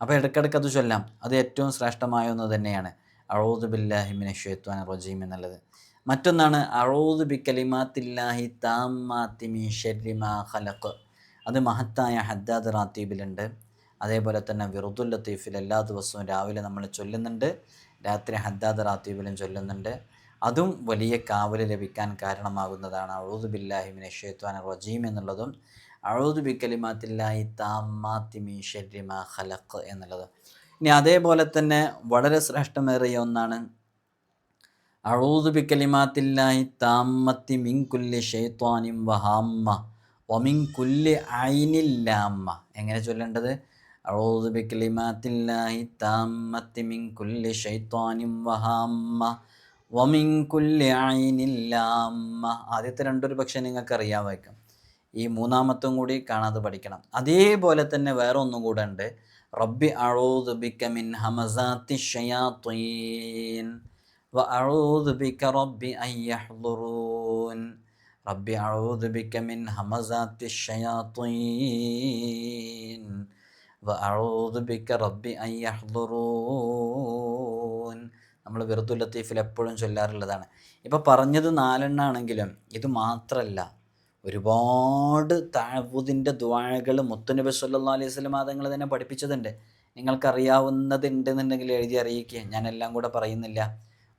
അപ്പോൾ ഇടയ്ക്കിടയ്ക്ക് അത് ചൊല്ലാം. അത് ഏറ്റവും ശ്രേഷ്ഠമായ ഒന്ന് തന്നെയാണ്. അഴൂദു ബില്ലാഹിമിന ഷെയ്ത്വാൻ റജീം എന്നുള്ളത്. മറ്റൊന്നാണ് അറൂദ് ബി കലിമാത്തില്ലാഹി താമാത്തിമി ഷെല്ലിമാ ഖലഖ്. അത് മഹത്തായ ഹദ്ദാദ് റാത്തീബിലുണ്ട്. അതേപോലെ തന്നെ വിറുദുൽ ലത്തീഫിൽ എല്ലാ ദിവസവും രാവിലെ നമ്മൾ ചൊല്ലുന്നുണ്ട്. രാത്രി ഹദ്ദാദ് റാത്തീബിലും ചൊല്ലുന്നുണ്ട്. അതും വലിയ കാവൽ ലഭിക്കാൻ കാരണമാകുന്നതാണ് അഴൂദ് ബില്ലാഹിമിനെ ഷെയ്ത്വാൻ റജീം എന്നുള്ളതും അഴൂദ് ബി കലിമാത്തില്ലാഹി താമാത്തിമി ഷെല്ലിമാ ഖലഖ് എന്നുള്ളത്. ഇനി അതേപോലെ തന്നെ വളരെ ശ്രേഷ്ഠമേറിയ ഒന്നാണ്. അഴൂതുബിക്കലിമാത്തില്ലായി താമത്തി മിൻ കുല്ലി ഷെയ്ത്വാനിം വഹാമ്മ ഒമിൻ കുല്ലി ഐനില്ലാമ്മ എങ്ങനെ ചൊല്ലേണ്ടത്? അഴൂതുബിക്കലിമാത്തില്ലായി താമത്തി മിൻ കുല്ലി ഷെയ്ത്വാനിം വഹാമ്മ വമിൻ കുല്ലി ഐനില്ലാമ്മ ആദ്യത്തെ രണ്ടൊരു പക്ഷേ നിങ്ങൾക്ക് അറിയാമായിരിക്കും ഈ മൂന്നാമത്തും കൂടി കാണാതെ പഠിക്കണം. അതേപോലെ തന്നെ വേറെ ഒന്നും കൂടെ ഉണ്ട്. റബ്ബി അഴൂദ് ബിക്ക മിൻ ഹമസാത്തി ഷയാത്തീൻ വ അഴൂദ് ബിക്ക റബ്ബി അയ്യഹ്ലുറൂൻ റബ്ബി ബിക്ക മിൻ ഹമസാത്തി ഷയാത്തീൻ വ അഴൂദ് ബിക്ക റബ്ബി നമ്മൾ വെറുതുൽ ലത്തീഫിൽ എപ്പോഴും ചൊല്ലാറുള്ളതാണ്. ഇപ്പോൾ പറഞ്ഞത് നാലെണ്ണാണെങ്കിലും ഇത് മാത്രമല്ല ഒരുപാട് താവൂദിന്റെ ദ്വാഴകൾ മുത്തുനബി സല്ലാ അലൈഹി സ്വലം തങ്ങൾ തന്നെ പഠിപ്പിച്ചതുണ്ട്. നിങ്ങൾക്കറിയാവുന്നതുണ്ടെന്നുണ്ടെങ്കിൽ എഴുതി അറിയിക്കുക. ഞാനെല്ലാം കൂടെ പറയുന്നില്ല.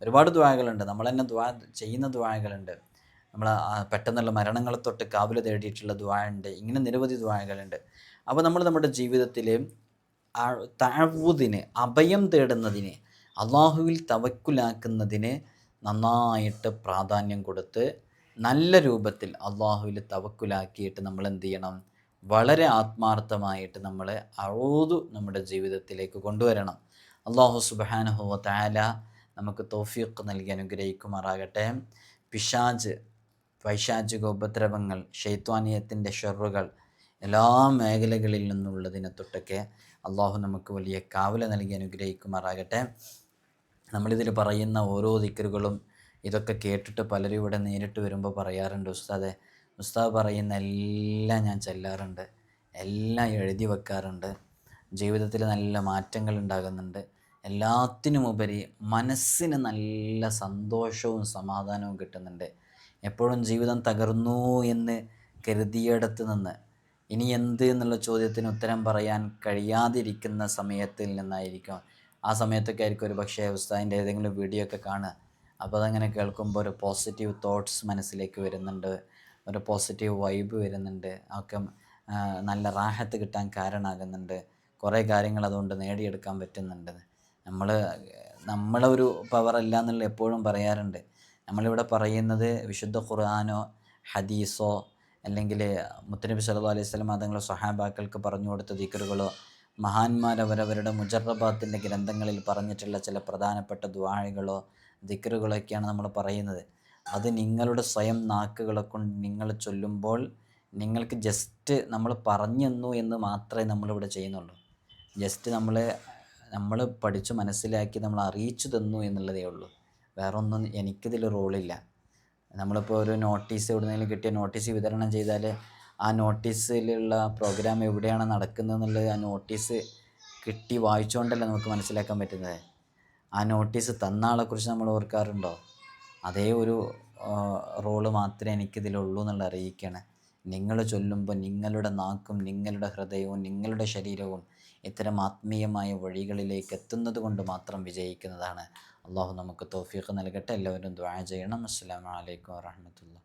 ഒരുപാട് ദ്വാഴകളുണ്ട് നമ്മൾ തന്നെ ദ്വാ ചെയ്യുന്ന ദ്വാഴകളുണ്ട് നമ്മൾ പെട്ടെന്നുള്ള മരണങ്ങളെ തൊട്ട് കാവിൽ തേടിയിട്ടുള്ള ദ്വാഴുണ്ട് ഇങ്ങനെ നിരവധി ദ്വാഴകളുണ്ട് അപ്പോൾ നമ്മൾ നമ്മുടെ ജീവിതത്തിൽ താവൂദിന് അഭയം തേടുന്നതിന് അള്ളാഹുവിൽ തവക്കുലാക്കുന്നതിന് നന്നായിട്ട് പ്രാധാന്യം കൊടുത്ത് നല്ല രൂപത്തിൽ അള്ളാഹുവിൽ തവക്കുലാക്കിയിട്ട് നമ്മൾ എന്ത് ചെയ്യണം? വളരെ ആത്മാർത്ഥമായിട്ട് നമ്മൾ അഴുതു നമ്മുടെ ജീവിതത്തിലേക്ക് കൊണ്ടുവരണം. അള്ളാഹു സുബാനഹുവ താല നമുക്ക് തോഫീഖ് നൽകി അനുഗ്രഹിക്കുമാറാകട്ടെ. പിശാജ് പൈശാചിക ഉപദ്രവങ്ങൾ ഷെയ്ത്വാനിയത്തിന്റെ ഷെറുകൾ എല്ലാ മേഖലകളിൽ നിന്നുള്ളതിനെ തൊട്ടൊക്കെ അള്ളാഹു നമുക്ക് വലിയ കാവല നൽകി അനുഗ്രഹിക്കുമാറാകട്ടെ. നമ്മളിതിൽ പറയുന്ന ഓരോ ദിക്കറുകളും ഇതൊക്കെ കേട്ടിട്ട് പലരും ഇവിടെ നേരിട്ട് വരുമ്പോൾ പറയാറുണ്ട് ഉസ്താദെ ഉസ്താദ് പറയുന്ന എല്ലാം ഞാൻ ചെല്ലാറുണ്ട് എല്ലാം എഴുതി വെക്കാറുണ്ട് ജീവിതത്തിൽ നല്ല മാറ്റങ്ങൾ ഉണ്ടാകുന്നുണ്ട് എല്ലാത്തിനുമുപരി മനസ്സിന് നല്ല സന്തോഷവും സമാധാനവും കിട്ടുന്നുണ്ട്. എപ്പോഴും ജീവിതം തകർന്നു എന്ന് കരുതിയിടത്ത് നിന്ന് ഇനി എന്ത് എന്നുള്ള ചോദ്യത്തിന് ഉത്തരം പറയാൻ കഴിയാതിരിക്കുന്ന സമയത്തിൽ നിന്നായിരിക്കും. ആ സമയത്തൊക്കെ ആയിരിക്കും ഒരു പക്ഷേ ഉസ്താദിന്റെ ഏതെങ്കിലും വീഡിയോ ഒക്കെ കാണുക. അപ്പോൾ അതങ്ങനെ കേൾക്കുമ്പോൾ ഒരു പോസിറ്റീവ് തോട്ട്സ് മനസ്സിലേക്ക് വരുന്നുണ്ട്. ഒരു പോസിറ്റീവ് വൈബ് വരുന്നുണ്ട്. ഒക്കെ നല്ല റാഹത്ത് കിട്ടാൻ കാരണമാകുന്നുണ്ട് കുറേ കാര്യങ്ങൾ അതുകൊണ്ട് നേടിയെടുക്കാൻ പറ്റുന്നുണ്ട്. നമ്മൾ നമ്മളൊരു പവർ അല്ല എന്നുള്ള എപ്പോഴും പറയാറുണ്ട്. നമ്മളിവിടെ പറയുന്നത് വിശുദ്ധ ഖുർആാനോ ഹദീസോ അല്ലെങ്കിൽ മുത്തനബി സല്ലു അലൈഹി സ്വലം അതങ്ങളോ സഹാബാക്കൾക്ക് പറഞ്ഞു കൊടുത്ത ദിക്കറുകളോ മഹാന്മാരവരവരുടെ മുജറബാത്തിന്റെ ഗ്രന്ഥങ്ങളിൽ പറഞ്ഞിട്ടുള്ള ചില പ്രധാനപ്പെട്ട ദ്വാഴകളോ ദിക്കറുകളൊക്കെയാണ് നമ്മൾ പറയുന്നത്. അത് നിങ്ങളുടെ സ്വയം നാക്കുകളെ കൊണ്ട് നിങ്ങൾ ചൊല്ലുമ്പോൾ നിങ്ങൾക്ക് ജസ്റ്റ് നമ്മൾ പറഞ്ഞു തന്നു എന്ന് മാത്രമേ നമ്മളിവിടെ ചെയ്യുന്നുള്ളൂ. ജസ്റ്റ് നമ്മൾ നമ്മൾ പഠിച്ച് മനസ്സിലാക്കി നമ്മൾ അറിയിച്ചു തന്നു എന്നുള്ളതേ ഉള്ളൂ. വേറെ ഒന്നും എനിക്കിതിൽ റോളില്ല നമ്മളിപ്പോൾ ഒരു നോട്ടീസ് എവിടെന്നെങ്കിലും കിട്ടിയ നോട്ടീസ് വിതരണം ചെയ്താൽ ആ നോട്ടീസിലുള്ള പ്രോഗ്രാം എവിടെയാണ് നടക്കുന്നത് എന്നുള്ളത് ആ നോട്ടീസ് കിട്ടി വായിച്ചുകൊണ്ടല്ല നമുക്ക് മനസ്സിലാക്കാൻ പറ്റുന്നത്. ആ നോട്ടീസ് തന്ന ആളെക്കുറിച്ച് നമ്മൾ ഓർക്കാറുണ്ടോ? അതേ ഒരു റോൾ മാത്രമേ എനിക്കിതിലുള്ളൂ എന്നുള്ള അറിയിക്കുകയാണ് നിങ്ങൾ ചൊല്ലുമ്പോൾ നിങ്ങളുടെ നാക്കും നിങ്ങളുടെ ഹൃദയവും നിങ്ങളുടെ ശരീരവും ഇത്തരം ആത്മീയമായ വഴികളിലേക്ക് എത്തുന്നത് കൊണ്ട് മാത്രം വിജയിക്കുന്നതാണ്. അള്ളാഹു നമുക്ക് തോഫീഖ് നൽകട്ടെ. എല്ലാവരും ദ്വാ ചെയ്യണം. അസ്സാം വലൈക്കും വാഹമത്തുള്ള